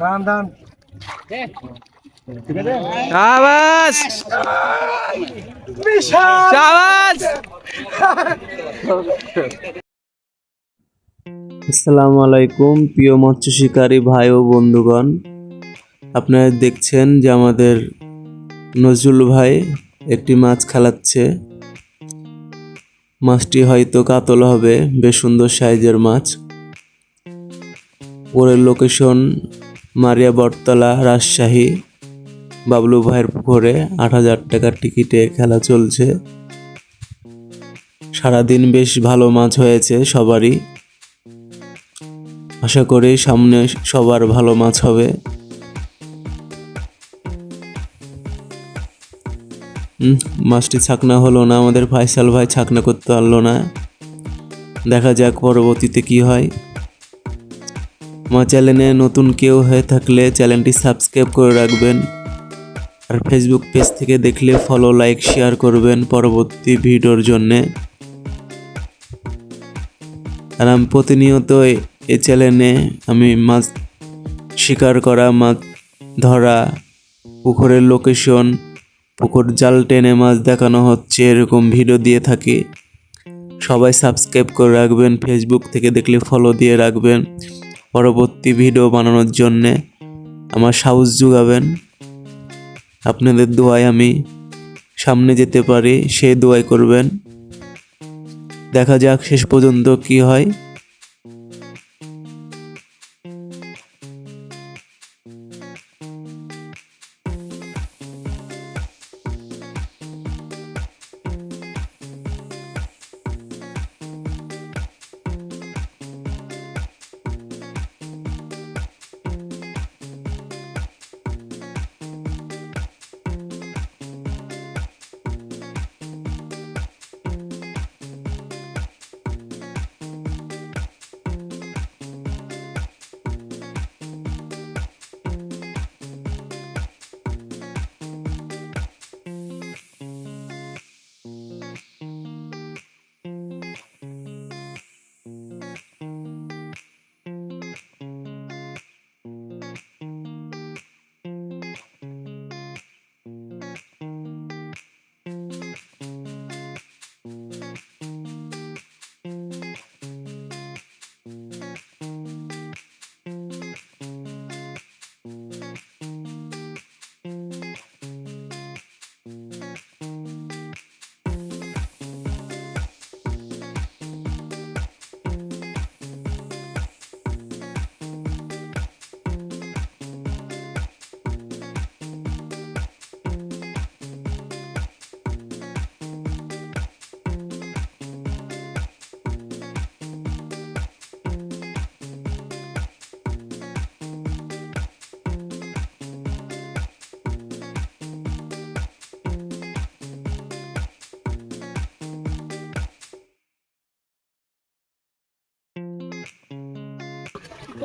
দান দান আসসালামু আলাইকুম প্রিয় মৎস্য শিকারী ভাই ও বন্ধুগণ। আপনারা দেখছেন যে আমাদের নজরুল ভাই একটি মাছ খেলাচ্ছে। মাছটি হয়তো কাতল হবে বেশ সুন্দর সাইজের মাছ। ওরের লোকেশন মারিয়া বটতলা, রাজশাহী। বাবলু ভাইয়ের পুকুরে আট হাজার টাকার টিকিটে খেলা চলছে। সারাদিন বেশ ভালো মাছ হয়েছে সবারই। আশা করি সামনে সবার ভালো মাছ হবে। মাছটি ছাকনা হলো না, আমাদের ফাইসাল ভাই ছাকনা করতে পারল না। দেখা যাক পরবর্তীতে কি হয়। আমার চ্যানেলে নতুন কেউ হয়ে থাকলে চ্যানেলটি সাবস্ক্রাইব করে রাখবেন। আর ফেসবুক পেজ থেকে দেখলে ফলো লাইক শেয়ার করবেন পরবর্তী ভিডিওর জন্যে। আর আমি প্রতিনিয়ত এ- এই চ্যানেলে আমি মাছ শিকার করা, মাছ ধরা, পুকুরের লোকেশন পুকুর জাল টেনে মাছ দেখানো হচ্ছে এরকম ভিডিও দিয়ে থাকি। সবাই সাবস্ক্রাইব করে রাখবেন ফেসবুক থেকে দেখলে ফলো দিয়ে রাখবেন। পরবর্তী ভিডিও বানানোর জন্যে আমার সাহস যোগাবেন। আপনাদের দোয়ায় আমি সামনে যেতে পারি, সে দোয়াই করবেন। দেখা যাক শেষ পর্যন্ত কি হয়।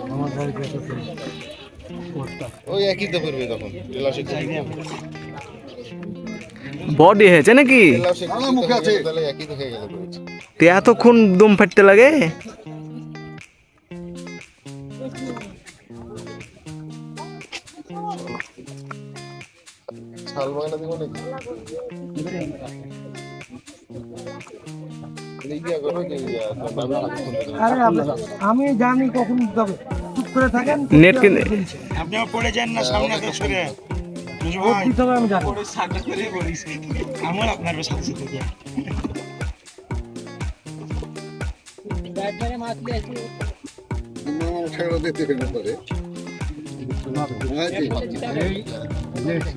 আমার বাড়িতে এসে ওই একই তো করবে তখন বডি হয়েছে নাকি? এতক্ষণ দম ফাটতে লাগে? শাল বাগানা দিব নাকি? আরে আমি জানি কখন যাবে চুপ করে থাকেন নেট কিনে আপনিও পড়ে যান না সামনে থেকে সরে। আমি জানি। সাগর করে বলিস আমার আপনার সাথে সাথে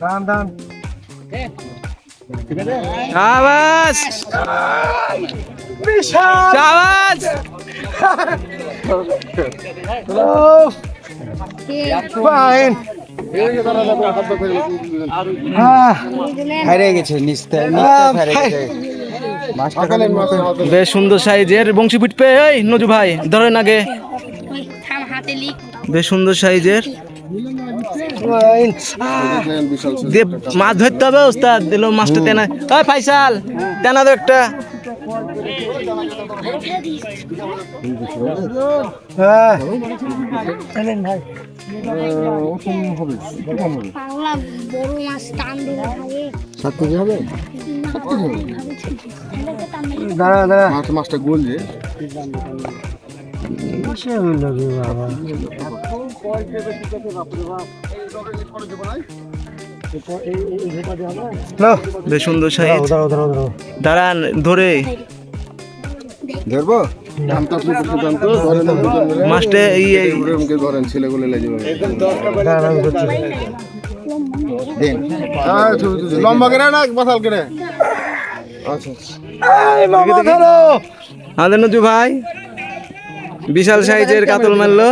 দান দান আওয়াজ আওয়াজ ফাইন হারিয়ে গেছে নিস্তে বেশ সুন্দর সাইজের বংশী ফুটবে এই নজু ভাই ধরেন আগে। ওই থাম হাতে লিখ। বেশ সুন্দর সাইজের। মাছ ধরতে হবে ওস্তাদ দিল মাছটা তেনা ফাইসাল তেনা তো একটা। হ্যাঁ চলেন ভাই হবে সাত কেজি হবে দাঁড়া মাছটা বাবা দাঁড়ান ধরে। ধরবো? মাছটা এই ধরেন ছেলেগুলো লেগে যাবে। লম্বা করে না করে। আমাদের নজু ভাই বিশাল সাইজের কাতল মারলো।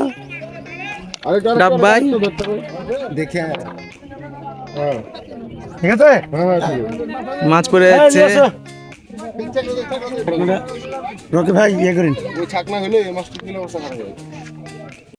ডাব্বাই দেখে হ্যাঁ। ঠিক আছে? হ্যাঁ হ্যাঁ ঠিক আছে। মাছ পড়ে যাচ্ছে। রকি ভাই ইয়ে করেন। ওই ছাকনা হলে এই মাছটা কিলো অবস্থা খারাপ হয়